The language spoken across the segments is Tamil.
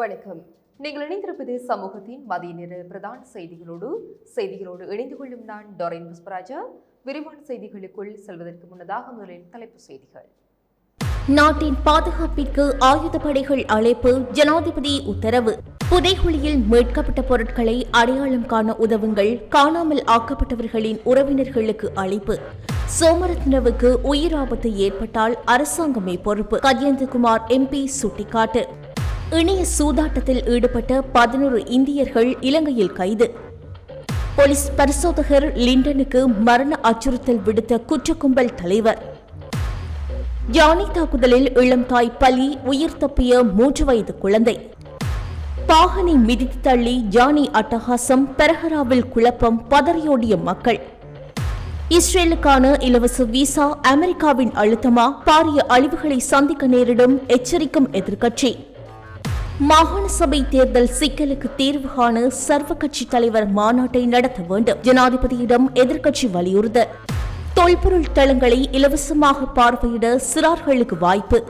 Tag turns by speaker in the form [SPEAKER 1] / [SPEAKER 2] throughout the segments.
[SPEAKER 1] வணக்கம். நீங்கள் இணைந்திருப்பது சமூகத்தின் மதிய நேர பிரதான செய்திகளோடு செய்திகளோடு இணைந்து கொள்ளும் நான் டொரைன் புஷ்பராஜா. விரிவான செய்திகளுக்குள் செல்வதற்கு முன்னதாக முதலில் தலைப்பு செய்திகள்.
[SPEAKER 2] நாட்டின் பாதுகாப்பிற்கு ஆயுதப்படைகள் அழைப்பு ஜனாதிபதி உத்தரவு. புதைகுழியில் மீட்கப்பட்ட பொருட்களை அடையாளம் காண உதவுங்கள் காணாமல் ஆக்கப்பட்டவர்களின் உறவினர்களுக்கு அழைப்பு. சோமரத்னவுக்கு உயிர் ஆபத்து ஏற்பட்டால் அரசாங்கமே பொறுப்பு. கஜேந்திரகுமார் எம்பி சுட்டிக்காட்டு. இணைய சூதாட்டத்தில் ஈடுபட்ட பதினோரு இந்தியர்கள் இலங்கையில் கைது. போலீஸ் பரிசோதகர் லிண்டனுக்கு மரண அச்சுறுத்தல் விடுத்த குற்றக்கும்பல் தலைவர். யானை தாக்குதலில் இளம் தாய் பலி உயிர் தப்பிய மூன்று வயது குழந்தை. பாகனை மிதித்து தள்ளி யானை அட்டகாசம் பெரஹராவில் குழப்பம் பதறியோடிய மக்கள். இஸ்ரேலுக்கான இலவச விசா அமெரிக்காவின் அழுத்தமா? பாரிய அழிவுகளை சந்திக்க நேரிடும் எச்சரிக்கும் எதிர்க்கட்சி. மாகாண சபை தேர்தல் சிக்கலுக்கு தீர்வு காண சர்வ கட்சி தலைவர் மாநாட்டை நடத்த வேண்டும். ஜனாதிபதியிடம் எதிர்க்கட்சி வலியுறுத்தல். தொல்பொருள் தளங்களை இலவசமாக பார்வையிட சிறார்களுக்கு வாய்ப்பு.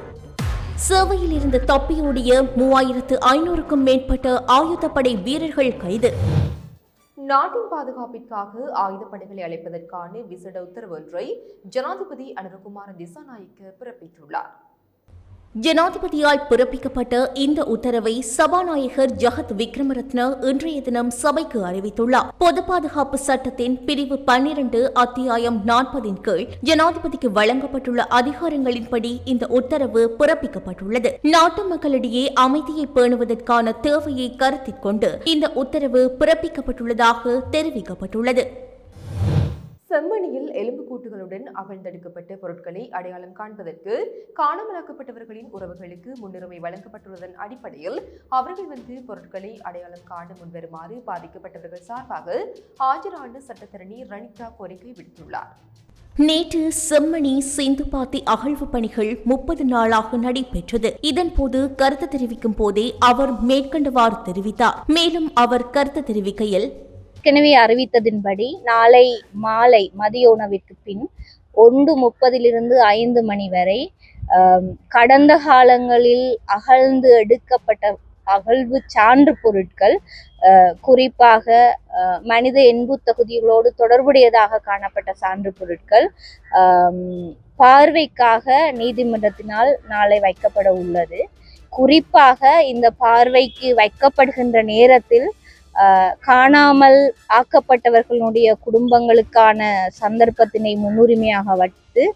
[SPEAKER 2] சேவையில் இருந்து தப்பியோடிய மூவாயிரத்து ஐநூறுக்கும் மேற்பட்ட ஆயுதப்படை வீரர்கள் கைது.
[SPEAKER 1] நாட்டின் பாதுகாப்பிற்காக ஆயுதப்படைகளை அழைப்பதற்கான விசேட உத்தரவு ஒன்றை ஜனாதிபதி அனுரகுமார திசாநாயக்க பிறப்பித்துள்ளார்.
[SPEAKER 2] ஜனாதிபதியால் பிறப்பிக்கப்பட்ட இந்த உத்தரவை சபாநாயகர் ஜகத் விக்ரமரத்ன இன்றைய தினம் சபைக்கு அறிவித்துள்ளார். பொது பாதுகாப்பு சட்டத்தின் பிரிவு பன்னிரண்டு அத்தியாயம் நாற்பதின் கீழ் ஜனாதிபதிக்கு வழங்கப்பட்டுள்ள அதிகாரங்களின்படி இந்த உத்தரவு பிறப்பிக்கப்பட்டுள்ளது. நாட்டு மக்களிடையே அமைதியை பேணுவதற்கான தேவையை கருத்தில் கொண்டு இந்த உத்தரவு பிறப்பிக்கப்பட்டுள்ளதாக தெரிவிக்கப்பட்டுள்ளது.
[SPEAKER 1] செம்மணியில் எலும்புக்கூட்டுகளுடன் அகழ்ந்தெடுக்கப்பட்ட பொருட்களை அடையாளம் காண்பதற்கு காணாமலாக்கப்பட்டவர்களின் உறவுகளுக்கு முன்னுரிமை வழங்கப்பட்டுள்ளதன் அடிப்படையில் அவர்கள் வந்து பொருட்களை அடையாளம் காண முன்வருமாறு பாதிக்கப்பட்டவர்கள் சார்பாக ஆஜரான சட்டத்தரணி ரணிதா கோரிக்கை விடுத்துள்ளார்.
[SPEAKER 2] நேற்று செம்மணி சிந்துபாத்தி அகழ்வு பணிகள் முப்பது நாளாக நடைபெற்றது. இதன்போது கருத்து தெரிவிக்கும் போதே அவர் மேற்கண்டவாறு தெரிவித்தார். மேலும் அவர் கருத்து தெரிவிக்கையில்
[SPEAKER 3] ஏற்கனவே அறிவித்ததின்படி நாளை மாலை மதிய உணவிற்கு பின் ஒன்று முப்பதிலிருந்து ஐந்து மணி வரை கடந்த காலங்களில் அகழ்ந்து எடுக்கப்பட்ட அகழ்வு சான்று பொருட்கள் குறிப்பாக மனித எண்பு தகுதிகளோடு தொடர்புடையதாக காணப்பட்ட சான்று பொருட்கள் பார்வைக்காக நீதிமன்றத்தினால் நாளை வைக்கப்பட உள்ளது. குறிப்பாக இந்த பார்வைக்கு வைக்கப்படுகின்ற நேரத்தில் காணாமல் ஆக்கப்பட்டவர்களுடைய குடும்பங்களுக்கான சந்தர்ப்பத்தினை முன்னுரிமையாக வைத்து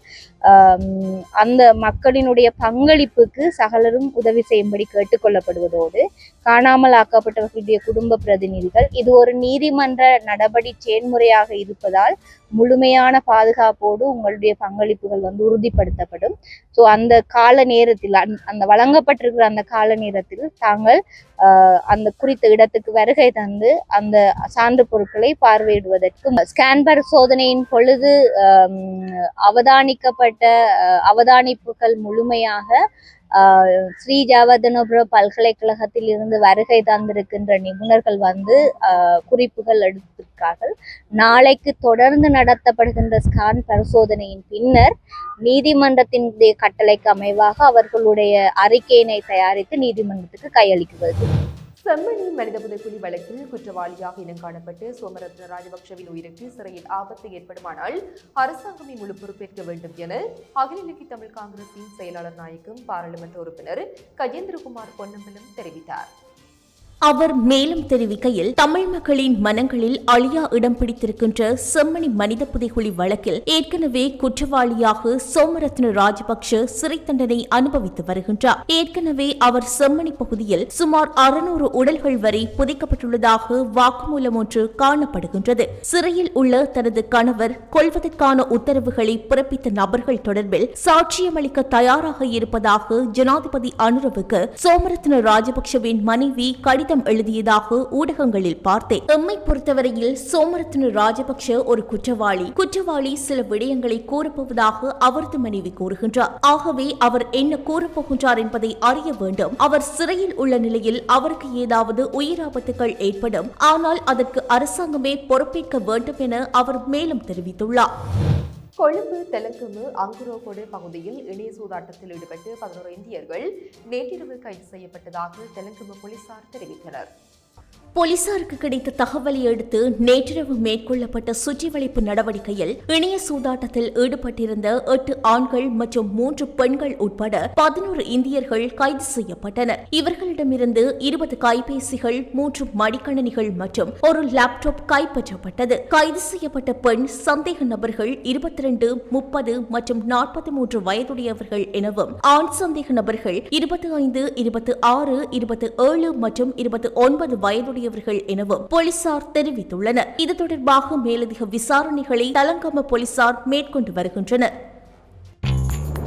[SPEAKER 3] அந்த மக்களினுடைய பங்களிப்புக்கு சகலரும் உதவி செய்யும்படி கேட்டுக்கொள்ளப்படுவதோடு காணாமல் ஆக்கப்பட்டவர்களுடைய குடும்ப பிரதிநிதிகள் இது ஒரு நீதிமன்ற நடபடி செயன்முறையாக இருப்பதால் முழுமையான பாதுகாப்போடு உங்களுடைய பங்களிப்புகள் வந்து உறுதிப்படுத்தப்படும். ஸோ அந்த கால நேரத்தில் அந்த- அந்த வழங்கப்பட்டிருக்கிற அந்த கால நேரத்தில் தாங்கள் ஆஹ் அந்த குறித்த இடத்துக்கு வருகை தந்து அந்த சான்று பொருட்களை பார்வையிடுவதற்கும் ஸ்கேன்பர் சோதனையின் பொழுது ஆம், அவதானிக்கப்பட்ட அவதானிப்புகள் முழுமையாக ஆஹ், ஸ்ரீ ஜவர்தனபுர பல்கலைக்கழகத்தில் இருந்து வருகை தந்திருக்கின்ற நிபுணர்கள் வந்து ஆஹ், குறிப்புகள் எடுத்திருக்கார்கள் நாளைக்கு தொடர்ந்து நடத்தப்படுகின்ற ஸ்கான் பரிசோதனையின் பின்னர் நீதிமன்றத்தினுடைய கட்டளைக்கு அமைவாக அவர்களுடைய அறிக்கையினை தயாரித்து நீதிமன்றத்துக்கு கையளிக்குவது
[SPEAKER 1] செம்மணி மனித புதைக்குழி வழக்கில் குற்றவாளியாக இனம் காணப்பட்டு சோமரத்ன ராஜபக்ஷவின் உயிருக்கு சிறையில் ஆபத்து ஏற்படுமானால் அரசாங்கமே முழு பொறுப்பேற்க வேண்டும் என அகில இலக்கிய தமிழ் காங்கிரசின் செயலாளர் நாயகம் பாராளுமன்ற உறுப்பினர் கஜேந்திரகுமார் பொன்னம்பலம் தெரிவித்தார்.
[SPEAKER 2] அவர் மேலும் தெரிவிக்கையில் தமிழ் மக்களின் மனங்களில் அழியா இடம் பிடித்திருக்கின்ற செம்மணி மனித புதைகுழி வழக்கில் ஏற்கனவே குற்றவாளியாக சோமரத்ன ராஜபக்ஷ சிறை தண்டனை அனுபவித்து வருகின்றார். ஏற்கனவே அவர் செம்மணி பகுதியில் சுமார் அறுநூறு உடல்கள் வரை புதைக்கப்பட்டுள்ளதாக வாக்குமூலம் ஒன்று காணப்படுகின்றது. சிறையில் உள்ள தனது கணவர் கொல்வதற்கான உத்தரவுகளை பிறப்பித்த நபர்கள் தொடர்பில் சாட்சியமளிக்க தயாராக இருப்பதாக ஜனாதிபதி அனுரவுக்கு சோமரத்ன ராஜபக்ஷவின் மனைவி கடிதம் எழுதியதாக ஊடகங்களில் பார்த்தேன். எம்மை பொறுத்தவரையில் சோமரத்ன ராஜபக்ஷ ஒரு குற்றவாளி. குற்றவாளி சில விடயங்களை கூறப்போவதாக அவரது மனைவி கூறுகின்றார். ஆகவே அவர் என்ன கூறப்போகின்றார் என்பதை அறிய வேண்டும். அவர் சிறையில் உள்ள நிலையில் அவருக்கு ஏதாவது உயிராபத்துகள் ஏற்படும். ஆனால் அதற்கு அரசாங்கமே பொறுப்பேற்க வேண்டும் என அவர் மேலும் தெரிவித்துள்ளார்.
[SPEAKER 1] கொழும்பு தெலங்குமு அங்குரோகோடு பகுதியில் இணைய சூதாட்டத்தில் ஈடுபட்டு பதினோரு இந்தியர்கள் நேற்றிரவு கைது செய்யப்பட்டதாக தெலங்குமு போலீசார் தெரிவித்தனர்.
[SPEAKER 2] போலீசாருக்கு கிடைத்த தகவலை அடுத்து நேற்றிரவு மேற்கொள்ளப்பட்ட சுற்றிவளைப்பு நடவடிக்கையில் இணைய சூதாட்டத்தில் ஈடுபட்டிருந்த எட்டு ஆண்கள் மற்றும் மூன்று பெண்கள் உட்பட பதினோரு இந்தியர்கள் கைது செய்யப்பட்டனர். இவர்களிடமிருந்து இருபது கைபேசிகள் மூன்று மடிக்கணினிகள் மற்றும் ஒரு லேப்டாப் கைப்பற்றப்பட்டது. கைது செய்யப்பட்ட பெண் சந்தேக நபர்கள் இருபத்தி ரெண்டு முப்பது மற்றும் நாற்பத்தி மூன்று வயதுடையவர்கள் எனவும் ஆண் சந்தேக நபர்கள் இருபத்தி ஐந்து இருபத்தி ஆறு இருபத்தி ஏழு மற்றும் இருபத்தி ஒன்பது வயதுடைய தொடர்புடையவர்கள் எனவும் போலீசார் தெரிவித்துள்ளனர். இது தொடர்பாக மேலதிக விசாரணைகளை தலங்கம போலீசார் மேற்கொண்டு வருகின்றனர்.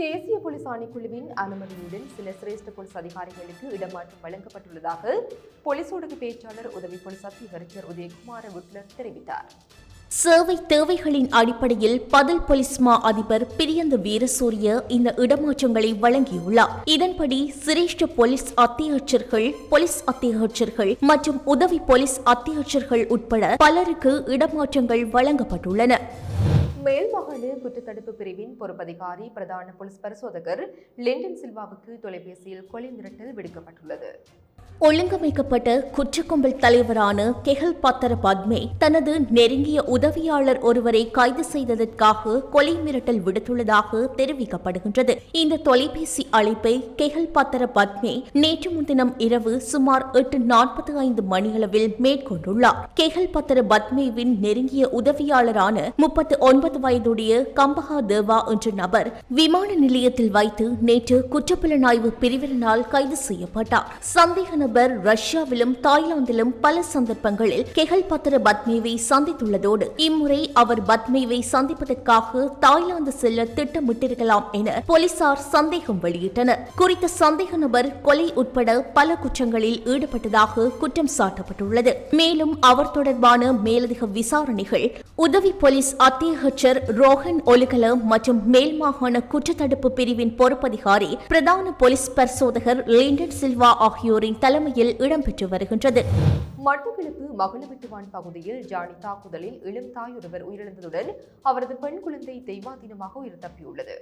[SPEAKER 1] தேசிய போலீஸ் ஆணைக்குழுவின் அனுமதியுடன் சில சிரேஷ்ட போலீஸ் அதிகாரிகளுக்கு இடமாற்றம் வழங்கப்பட்டுள்ளதாக போலீஸ் ஊடக பேச்சாளர் உதவி போலீஸ் அத்திகரிச்சர் உதயகுமார விட்லர் தெரிவித்தார்.
[SPEAKER 2] சேவை தேவைகளின் அடிப்படையில் பதில் போலீஸ் மா அதிபர் பிரியந்த வீரசூரிய இந்த இடமாற்றங்களை வழங்கியுள்ளார். இதன்படி சிரேஷ்ட போலீஸ் அத்தியட்சர்கள் போலீஸ் அத்தியட்சர்கள் மற்றும் உதவி போலீஸ் அத்தியட்சர்கள் உட்பட பலருக்கு இடமாற்றங்கள் வழங்கப்பட்டுள்ளன.
[SPEAKER 1] மேல் குற்றத்தடுப்பு பிரிவின் பொறுப்பதிகாரி பிரதான போலீஸ் பரிசோதகர் லெண்டன் சில்வாவுக்கு தொலைபேசியில் கொலை மிரட்டல் விடுக்கப்பட்டுள்ளது.
[SPEAKER 2] ஒழுங்கமைக்கப்பட்ட குற்றக்கும்பல் தலைவரான கெஹல் பத்தர பத்மே தனது நெருங்கிய உதவியாளர் ஒருவரை கைது செய்ததற்காக கொலை மிரட்டல் விடுத்துள்ளதாக தெரிவிக்கப்படுகின்றது. இந்த தொலைபேசி அழைப்பை கெஹல் பத்தர பத்மே நேற்று முன்தினம் இரவு சுமார் எட்டு நாற்பத்தி ஐந்து மணியளவில் மேற்கொண்டுள்ளார். கெஹல் பத்தர பத்மேவின் நெருங்கிய உதவியாளரான முப்பத்தி ஒன்பது வயதுடைய கம்பஹா தேவா என்ற நபர் விமான நிலையத்தில் வைத்து நேற்று குற்றப்புலனாய்வு பிரிவினரால் கைது செய்யப்பட்டார். சந்தேக நபர் ரஷ்யாவிலும் தாய்லாந்திலும் பல சந்தர்ப்பங்களில் கெகல் பத்திர பத்மேவை சந்தித்துள்ளதோடு இம்முறை அவர் பத்மேவை சந்திப்பதற்காக தாய்லாந்து செல்ல திட்டமிட்டிருக்கலாம் என போலீசார் சந்தேகம் வெளியிட்டனர். குறித்த சந்தேக நபர் கொலை உட்பட பல குற்றங்களில் ஈடுபட்டதாக குற்றம் சாட்டப்பட்டுள்ளது. மேலும் அவர் தொடர்பான மேலதிக விசாரணைகள் உதவி போலீஸ் அத்தியகச்சர் ரோஹன் ஒலுகல மற்றும் மேல் மாகாண குற்றத்தடுப்பு பிரிவின் பொறுப்பதிகாரி பிரதான போலீஸ் பரிசோதகர் லிண்டன் சில்வா ஆகியோரின் தலைமையில் இடம்பெற்று வருகின்றது.
[SPEAKER 1] மட்டக்களப்பு மகளவிட்டுவான் பகுதியில் ஜானி தாக்குதலில் இளம் தாயொருவர் உயிரிழந்ததுடன் அவரது பெண் குழந்தை தெய்வாதீனமாக உயிர் தப்பியுள்ளது.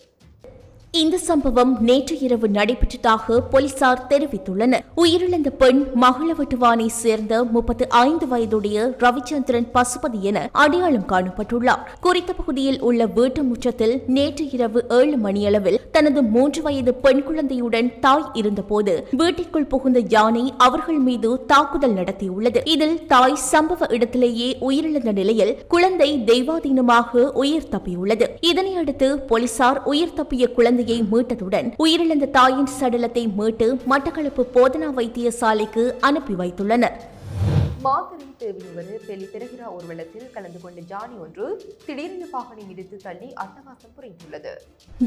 [SPEAKER 2] இந்த சம்பவம் நேற்று இரவு நடைபெற்றதாக போலீசார் தெரிவித்துள்ளனர். உயிரிழந்த பெண் மகளவட்டுவானை சேர்ந்த முப்பத்து ஐந்து வயதுடைய ரவிச்சந்திரன் பசுபதி என அடையாளம் காணப்பட்டுள்ளார். குறித்த பகுதியில் உள்ள வீட்டு முற்றத்தில் நேற்று இரவு ஏழு மணியளவில் தனது மூன்று வயது பெண் குழந்தையுடன் தாய் இருந்தபோது வீட்டிற்குள் புகுந்த யானை அவர்கள் மீது தாக்குதல் நடத்தியுள்ளது. இதில் தாய் சம்பவ இடத்திலேயே உயிரிழந்த நிலையில் குழந்தை தெய்வாதீனமாக உயிர் தப்பியுள்ளது. இதனையடுத்து போலீசார் உயிர் தப்பிய குழந்தை குழந்தையை மீட்டதுடன் உயிரிழந்த தாயின் சடலத்தை மீட்டு மட்டக்களப்பு போதனா வைத்தியசாலைக்கு அனுப்பி வைத்துள்ளனர்.
[SPEAKER 1] மாத்தறை தேவியுவரு பெலி திரகிரா ஊர்வலத்தில் கலந்து கொண்ட ஜானி ஒன்று திடீரென பாகனை இடித்து தள்ளி அட்டகாசம் புரிந்துள்ளது.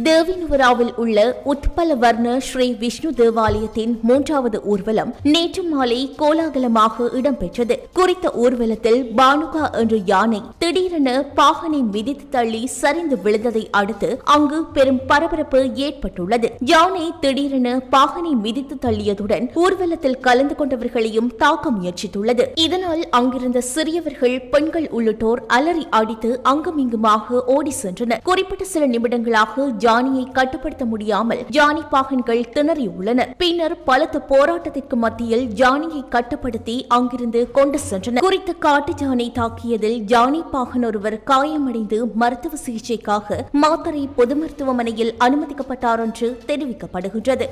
[SPEAKER 2] தேவினுவராவில் உள்ள உத்பல வர்ண ஸ்ரீ விஷ்ணு தேவாலயத்தின் மூன்றாவது ஊர்வலம் நேற்று மாலை கோலாகலமாக இடம்பெற்றது. குறித்த ஊர்வலத்தில் பானுகா என்ற யானை திடீரென பாகனை மிதித்து தள்ளி சரிந்து விழுந்ததை அடுத்து அங்கு பெரும் பரபரப்பு ஏற்பட்டுள்ளது. யானை திடீரென பாகனை மிதித்து தள்ளியதுடன் ஊர்வலத்தில் கலந்து கொண்டவர்களையும் தாக்க முயற்சித்துள்ளது. இதனால் அங்கிருந்த சிறியவர்கள் பெண்கள் உள்ளிட்டோர் அலறி அடித்து அங்குமிங்குமாக ஓடி சென்றனர். குறிப்பிட்ட சில நிமிடங்களாக ஜானியை கட்டுப்படுத்த முடியாமல் ஜானி பாகன்கள் திணறியுள்ளனர் பின்னர் பலத்த போராட்டத்திற்கு மத்தியில் ஜானியை கட்டுப்படுத்தி அங்கிருந்து கொண்டு சென்றனர். குறித்த காட்டு ஜானை தாக்கியதில் ஜானி பாகன் ஒருவர் காயமடைந்து மருத்துவ சிகிச்சைக்காக மாத்தரை பொது மருத்துவமனையில் அனுமதிக்கப்பட்டார் என்று தெரிவிக்கப்படுகின்றது.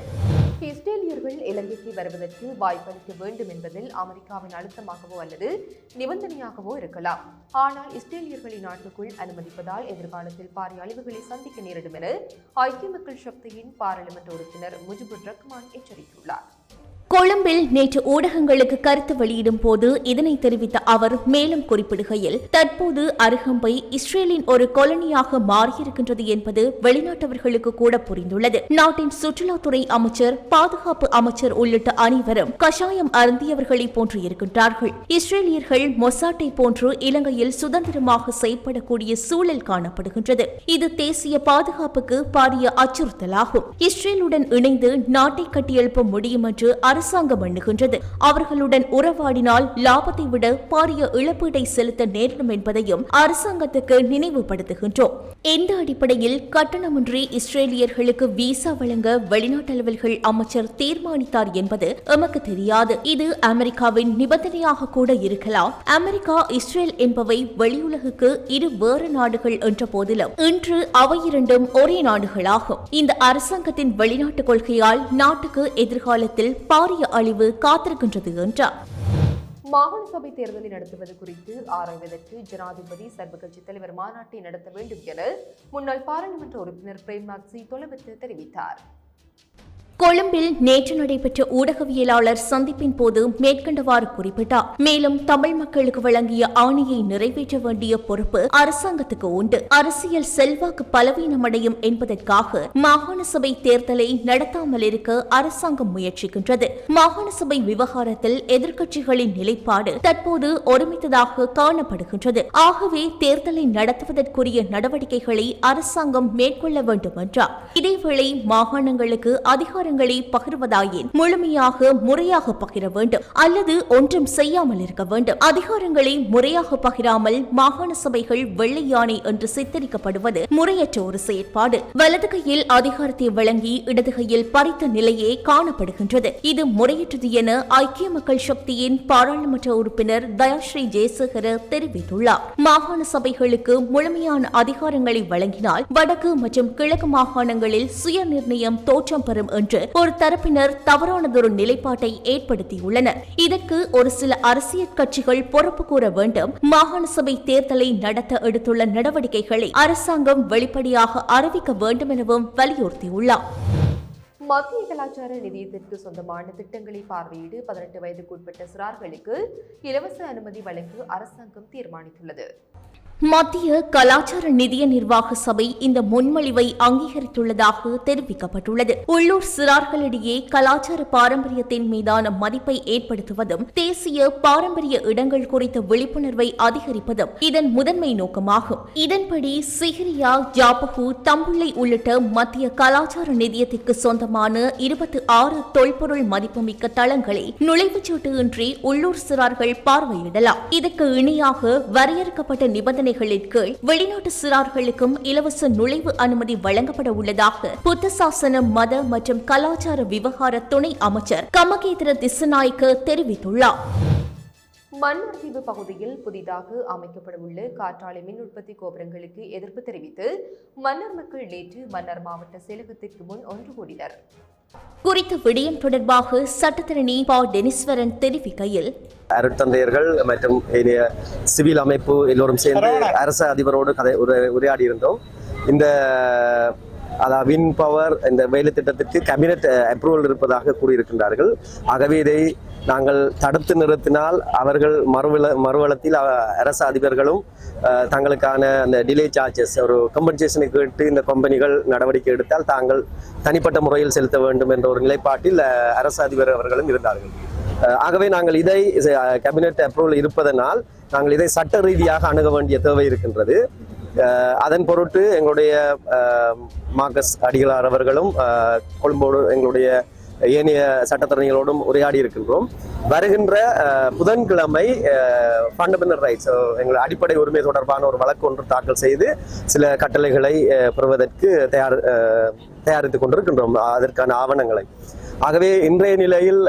[SPEAKER 1] இஸ்ரேலியர்கள் இலங்கைக்கு வருவதற்கு வாய்ப்பளிக்க வேண்டும் என்பதில் அமெரிக்காவின் அழுத்தமாகவோ அல்லது நிபந்தனையாகவோ இருக்கலாம். ஆனால் இஸ்ரேலியர்களை நாட்டுக்குள் அனுமதிப்பதால் எதிர்காலத்தில் பாரிய அழிவுகளை சந்திக்க நேரிடும் என ஐக்கிய மக்கள் சக்தியின் பாராளுமன்ற உறுப்பினர் முஜிபுர் ரஹ்மான் எச்சரித்துள்ளார்.
[SPEAKER 2] கொழும்பில் நேற்று ஊடகங்களுக்கு கருத்து வெளியிடும் போது இதனை தெரிவித்த அவர் மேலும் குறிப்பிடுகையில் தற்போது அருகம்பை இஸ்ரேலின் ஒரு கொலனியாக மாறியிருக்கின்றது என்பது வெளிநாட்டவர்களுக்கு கூட புரிந்துள்ளது. நாட்டின் சுற்றுலாத்துறை அமைச்சர் பாதுகாப்பு அமைச்சர் உள்ளிட்ட அனைவரும் கஷாயம் அருந்தியவர்களை போன்று இருக்கின்றார்கள். இஸ்ரேலியர்கள் மொசாட்டை போன்று இலங்கையில் சுதந்திரமாக செயற்படக்கூடிய சூழல் காணப்படுகின்றது. இது தேசிய பாதுகாப்புக்கு பாரிய அச்சுறுத்தலாகும். இஸ்ரேலுடன் இணைந்து நாட்டை கட்டியெழுப்ப முடியும் என்று அரசாங்கம் எண்ணுகின்றது. அவர்களுடன் உறவாடினால் லாபத்தை விட பாரிய இழப்பீட்டை செலுத்த நேரிடும் என்பதையும் அரசாங்கத்துக்கு நினைவுபடுத்துகின்றோம். இந்த அடிப்படையில் கட்டணமின்றி இஸ்ரேலியர்களுக்கு விசா வழங்க வெளிநாட்டு அலுவல்கள் அமைச்சர் தீர்மானித்தார் என்பது எமக்கு தெரியாது. இது அமெரிக்காவின் நிபந்தனையாக கூட இருக்கலாம். அமெரிக்கா இஸ்ரேல் என்பவை வெளியுலகுக்கு இரு வேறு நாடுகள் என்ற போதிலும் இன்று அவை இரண்டும் ஒரே நாடுகளாகும். இந்த அரசாங்கத்தின் வெளிநாட்டு கொள்கையால் நாட்டுக்கு எதிர்காலத்தில் பாரிய அழிவு காத்திருக்கின்றது என்றார்.
[SPEAKER 1] மாகாண சபை தேர்தலை நடத்துவது குறித்து ஆராய்வதற்கு ஜனாதிபதி சர்வகட்சி தலைவர் மாநாட்டை நடத்த வேண்டும் என முன்னாள் பாராளுமன்ற உறுப்பினர் பிரேம் நாக்சி தொலைவித்து தெரிவித்தார்.
[SPEAKER 2] கொழும்பில் நேற்று நடைபெற்ற ஊடகவியலாளர் சந்திப்பின் போது மேற்கண்டவாறு குறிப்பிட்டார். மேலும் தமிழ் மக்களுக்கு வழங்கிய ஆணையை நிறைவேற்ற வேண்டிய பொறுப்பு அரசாங்கத்துக்கு உண்டு. அரசியல் செல்வாக்கு பலவீனமடையும் என்பதற்காக மாகாண சபை தேர்தலை நடத்தாமல் இருக்க அரசாங்கம் முயற்சிக்கின்றது. மாகாண சபை விவகாரத்தில் எதிர்க்கட்சிகளின் நிலைப்பாடு தற்போது ஒருமித்ததாக காணப்படுகின்றது. ஆகவே தேர்தலை நடத்துவதற்குரிய நடவடிக்கைகளை அரசாங்கம் மேற்கொள்ள வேண்டும் என்றார் இதேவேளை மாகாணங்களுக்கு அதிகார அதிகாரங்களை பகிர்வதாயின் முழுமையாக முறையாக பகிர வேண்டும். அல்லது ஒன்றும் செய்யாமல் இருக்க வேண்டும். அதிகாரங்களை முறையாக பகிராமல் மாகாண சபைகள் வெள்ளை யானை என்று சித்தரிக்கப்படுவது முறையற்ற ஒரு செயற்பாடு. வலது கையில் அதிகாரத்தை வழங்கி இடது கையில் பறித்த நிலையே காணப்படுகின்றது. இது முறையற்றது என ஐக்கிய மக்கள் சக்தியின் பாராளுமன்ற உறுப்பினர் தயாஸ்ரீ ஜெயசேகர தெரிவித்துள்ளார். மாகாண சபைகளுக்கு முழுமையான அதிகாரங்களை வழங்கினால் வடக்கு மற்றும் கிழக்கு மாகாணங்களில் சுய நிர்ணயம் தோற்றம் பெறும் என்று என்று ஒரு தரப்பினர் தவறானதொரு நிலைப்பாட்டை ஏற்படுத்தியுள்ளனர். இதற்கு ஒரு சில அரசியல் கட்சிகள் பொறுப்பு கூற வேண்டும். மாகாண சபை தேர்தலை நடத்த எடுத்துள்ள நடவடிக்கைகளை அரசாங்கம் வெளிப்படையாக அறிவிக்க வேண்டும் எனவும் வலியுறுத்தியுள்ளார்.
[SPEAKER 1] மத்திய கலாச்சார நிதியத்திற்கு சொந்தமான திட்டங்களை பார்வையிடு பதினெட்டு வயதுக்குட்பட்ட சிறார்களுக்கு இலவச அனுமதி வழங்க அரசாங்கம் தீர்மானித்துள்ளது.
[SPEAKER 2] மத்திய கலாச்சார நிதிய நிர்வாக சபை இந்த முன்மொழிவை அங்கீகரித்துள்ளதாக தெரிவிக்கப்பட்டுள்ளது. உள்ளூர் சிறார்களிடையே கலாச்சார பாரம்பரியத்தின் மீதான மதிப்பை ஏற்படுத்துவதும் தேசிய பாரம்பரிய இடங்கள் குறித்த விழிப்புணர்வை அதிகரிப்பதும் இதன் முதன்மை நோக்கமாகும். இதன்படி சிகிரியா ஜாபகு தம்புள்ளை உள்ளிட்ட மத்திய கலாச்சார நிதியத்திற்கு சொந்தமான இருபத்தி ஆறு தொல்பொருள் மதிப்புமிக்க தளங்களை நுழைவுச்சீட்டு இன்றி உள்ளூர் சிறார்கள் பார்வையிடலாம். இதற்கு இணையாக வரையறுக்கப்பட்ட நிபந்தனை நிபந்தனைகளின் கீழ் வெளிநாட்டு சிறார்களுக்கும் இலவச நுழைவு அனுமதி வழங்கப்பட உள்ளதாக புத்த சாசன மத மற்றும் கலாச்சார விவகார துணை அமைச்சர் கமகேந்திர திசநாயக்க தெரிவித்துள்ளார்.
[SPEAKER 1] மன்னார் தீவு பகுதியில் புதிதாக அமைக்கப்படவுள்ள காற்றாலை மின் உற்பத்தி கோபுரங்களுக்கு எதிர்ப்பு தெரிவித்து மன்னார் மக்கள் நேற்று மன்னார் மாவட்ட செயலகத்திற்கு முன் ஒன்று கூடினர்.
[SPEAKER 2] குறித்த விடயம் தொடர்பாக சட்டத்தரணி ப. டெனிஸ்வரன் தெரிவிக்கையில்
[SPEAKER 4] அருட்தந்தையர்கள் மற்றும் ஏனைய சிவில் அமைப்பு எல்லோரும் சேர்ந்து அரசு அதிபரோடு கதை உரை- உரையாடி இருந்தோம் இந்த அதாவது வின் பவர் இந்த வேலை திட்டத்திற்கு கேபினெட் அப்ரூவல் இருப்பதாக கூறியிருக்கின்றார்கள். ஆகவே இதை நாங்கள் தடுத்து நிறுத்தினால் அவர்கள் மறுவள மறுவளத்தில் அரசு அதிபர்களும் தங்களுக்கான அந்த டிலே சார்ஜஸ் ஒரு கம்பன்சேஷனை கேட்டு இந்த கம்பெனிகள் நடவடிக்கை எடுத்தால் தாங்கள் தனிப்பட்ட முறையில் செலுத்த வேண்டும் என்ற ஒரு நிலைப்பாட்டில் அரசு அதிபர் அவர்களும் இருந்தார்கள். ஆகவே நாங்கள் இதை கேபினெட் அப்ரூவல் இருப்பதனால் நாங்கள் இதை சட்ட ரீதியாக அணுக வேண்டிய தேவை இருக்கின்றது. அதன் பொருட்டு எங்களுடைய மார்க்கஸ் அடிகளார் அவர்களும் கொழும்போடு எங்களுடைய ஏனைய சட்டத்தரணிகளோடும் உரையாடி இருக்கின்றோம். வருகின்ற புதன்கிழமை ஃபண்டமெண்டல் ரைட்ஸ் எங்கள் அடிப்படை உரிமை தொடர்பான ஒரு வழக்கு ஒன்று தாக்கல் செய்து சில கட்டளைகளை பெறுவதற்கு தயார் தயாரித்துக் கொண்டிருக்கின்றோம். அதற்கான ஆவணங்களை. ஆகவே இன்றைய நிலையில்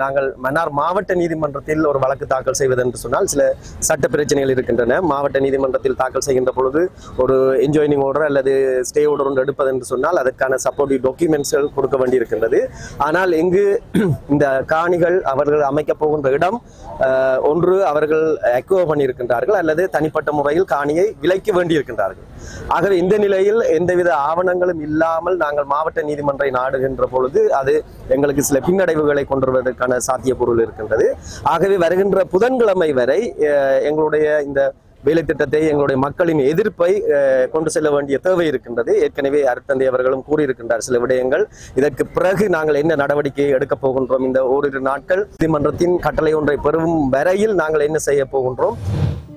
[SPEAKER 4] நாங்கள் மன்னார் மாவட்ட நீதிமன்றத்தில் ஒரு வழக்கு தாக்கல் செய்வது என்று சொன்னால் சில சட்ட பிரச்சனைகள் இருக்கின்றன. மாவட்ட நீதிமன்றத்தில் தாக்கல் செய்கின்ற பொழுது ஒரு என்ஜாயினிங் ஆர்டர் அல்லது ஸ்டே ஆர்டர் ஒன்று எடுப்பது என்று சொன்னால் அதற்கான சப்போர்ட்டிவ் டாக்குமெண்ட்ஸ்கள் கொடுக்க வேண்டியிருக்கின்றது. ஆனால் இங்கு இந்த காணிகள் அவர்கள் அமைக்கப் போகின்ற இடம் ஒன்று அவர்கள் அக்வோ பண்ணியிருக்கின்றார்கள் அல்லது தனிப்பட்ட முறையில் காணியை விலைக்க வேண்டியிருக்கின்றார்கள். ஆகவே இந்த நிலையில் எந்தவித ஆவணங்களும் இல்லாமல் நாங்கள் மாவட்ட நீதிமன்றை நாடுகின்ற பொழுது அது எங்களுக்கு சில பின்னடைவுகளை கொண்டு வருவதற்கான சாத்தியப்பொருள் இருக்கின்றது. ஆகவே வருகின்ற புதன்கிழமை வரை எங்களுடைய இந்த வேலை திட்டத்தை எங்களுடைய மக்களின் எதிர்ப்பை கொண்டு செல்ல வேண்டிய தேவை இருக்கின்றது. ஏற்கனவே அருத்தந்தை அவர்களும் கூறியிருக்கின்றார் சில விடயங்கள். இதற்கு பிறகு நாங்கள் என்ன நடவடிக்கை எடுக்கப் போகின்றோம் இந்த ஓரிரு நாட்கள்? நீதிமன்றத்தின் கட்டளை ஒன்றை பெறும் வரையில் நாங்கள் என்ன செய்ய போகின்றோம்?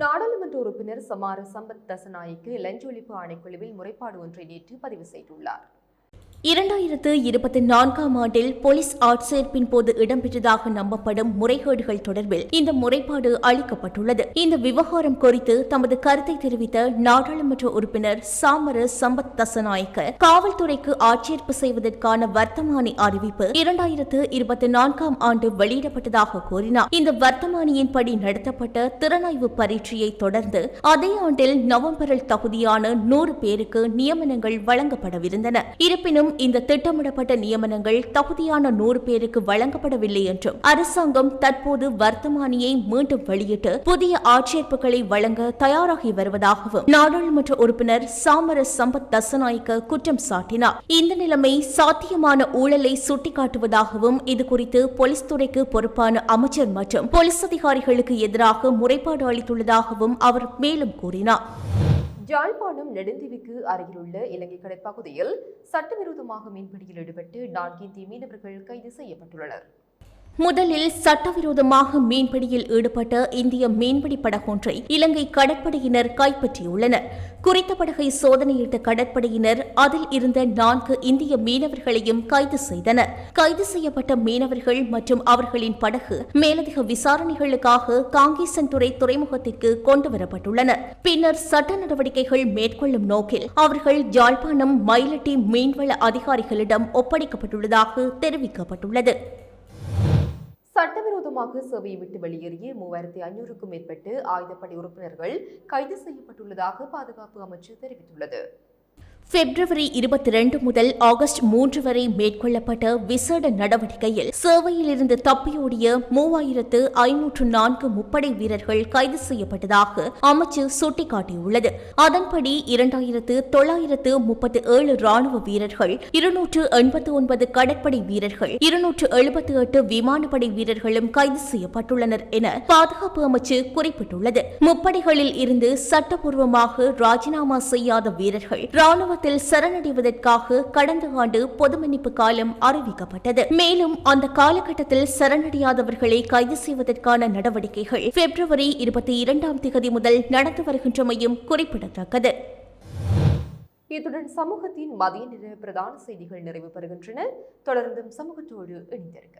[SPEAKER 1] நாடாளுமன்ற உறுப்பினர் சமார சம்பத் தசநாயக்கு லஞ்ச ஒழிப்பு ஆணைக்குழுவில் முறைப்பாடு ஒன்றை நேற்று பதிவு செய்துள்ளார்.
[SPEAKER 2] இரண்டாயிரத்து இருபத்தி நான்காம் ஆண்டில் போலீஸ் ஆட்சேர்ப்பின் போது இடம்பெற்றதாக நம்பப்படும் முறைகேடுகள் தொடர்பில் இந்த முறைப்பாடு அளிக்கப்பட்டுள்ளது. இந்த விவகாரம் குறித்து தமது கருத்தை தெரிவித்த நாடாளுமன்ற உறுப்பினர் சாமர சம்பத் தசநாயக்க காவல்துறைக்கு ஆட்சேர்ப்பு செய்வதற்கான வர்த்தமானி அறிவிப்பு இரண்டாயிரத்து இருபத்தி நான்காம் ஆண்டு வெளியிடப்பட்டதாக கூறினார். இந்த வர்த்தமானியின்படி நடத்தப்பட்ட திறனாய்வு பரீட்சையை தொடர்ந்து அதே ஆண்டில் நவம்பரில் தகுதியான நூறு பேருக்கு நியமனங்கள் வழங்கப்படவிருந்தன. இருப்பினும் இந்த திட்டமிடப்பட்ட நியமனங்கள் தகுதியான நூறு பேருக்கு வழங்கப்படவில்லை என்றும் அரசாங்கம் தற்போது வர்த்தமானியை மீண்டும் வெளியிட்டு புதிய ஆட்சேர்ப்புகளை வழங்க தயாராகி வருவதாகவும் நாடாளுமன்ற உறுப்பினர் சாமர சம்பத் தசநாயக்க குற்றம் சாட்டினார். இந்த நிலைமை சாத்தியமான ஊழலை சுட்டிக்காட்டுவதாகவும் இதுகுறித்து போலீஸ் துறைக்கு பொறுப்பான அமைச்சர் மற்றும் போலீஸ் அதிகாரிகளுக்கு எதிராக முறைப்பாடு அளித்துள்ளதாகவும் அவர் மேலும் கூறினார்.
[SPEAKER 1] யாழ்ப்பாணம் நெடுந்தீவுக்கு அருகிலுள்ள இலங்கை கடற்பகுதியில் சட்டவிரோதமாக மீன்பிடியில் ஈடுபட்டு நான்கு இந்திய மீனவர்கள் கைது செய்யப்பட்டுள்ளனர்.
[SPEAKER 2] முதலில் சட்டவிரோதமாக மீன்பிடியில் ஈடுபட்ட இந்திய மீன்பிடி படகொன்றை இலங்கை கடற்படையினர் கைப்பற்றியுள்ளனர். குறித்த படகை சோதனையிட்ட கடற்படையினர் அதில் இருந்த நான்கு இந்திய மீனவர்களையும் கைது செய்தனர். கைது செய்யப்பட்ட மீனவர்கள் மற்றும் அவர்களின் படகு மேலதிக விசாரணைகளுக்காக காங்கேசன்துறை துறைமுகத்திற்கு கொண்டுவரப்பட்டுள்ளனர். பின்னர் சட்ட நடவடிக்கைகள் மேற்கொள்ளும் நோக்கில் அவர்கள் யாழ்ப்பாணம் மயிலட்டி மீன்வள அதிகாரிகளிடம் ஒப்படைக்கப்பட்டுள்ளதாக தெரிவிக்கப்பட்டுள்ளது.
[SPEAKER 1] சட்டவிரோதமாக சேவையை விட்டு வெளியேறிய மூவாயிரத்தி ஐநூறுக்கும் மேற்பட்டு ஆயுதப்படை உறுப்பினர்கள் கைது செய்யப்பட்டுள்ளதாக பாதுகாப்பு அமைச்சு தெரிவித்துள்ளது.
[SPEAKER 2] பிப்ரவரி இருபத்தி ரெண்டு முதல் ஆகஸ்ட் மூன்று வரை மேற்கொள்ளப்பட்ட விசேட நடவடிக்கையில் சேவையிலிருந்து தப்பியோடிய மூவாயிரத்து ஐநூற்று நான்கு முப்படை வீரர்கள் கைது செய்யப்பட்டதாக அமைச்சர் சுட்டிக்காட்டியுள்ளது. அதன்படி இரண்டாயிரத்து தொள்ளாயிரத்து முப்பத்தி ஏழு ராணுவ வீரர்கள் இருநூற்று எண்பத்தி ஒன்பது கடற்படை வீரர்கள் இருநூற்று எழுபத்தி எட்டு விமானப்படை வீரர்களும் கைது செய்யப்பட்டுள்ளனர் என பாதுகாப்பு அமைச்சு குறிப்பிட்டுள்ளது. முப்படைகளில் இருந்து சட்டப்பூர்வமாக ராஜினாமா செய்யாத வீரர்கள் ராணுவ ராணுவத்தில் சரணடைவதற்காக கடந்த ஆண்டு பொது மன்னிப்பு காலம் அறிவிக்கப்பட்டது. மேலும் அந்த காலகட்டத்தில் சரணடையாதவர்களை கைது செய்வதற்கான நடவடிக்கைகள் பிப்ரவரி இருபத்தி இரண்டாம் தேதி முதல் நடந்து வருகின்றமையும் குறிப்பிடத்தக்கது.
[SPEAKER 1] இத்துடன் சமூகத்தின் மதிய நிற பிரதான செய்திகள் நிறைவு பெறுகின்றன. தொடர்ந்தும் சமூகத்தோடு இணைந்திருக்க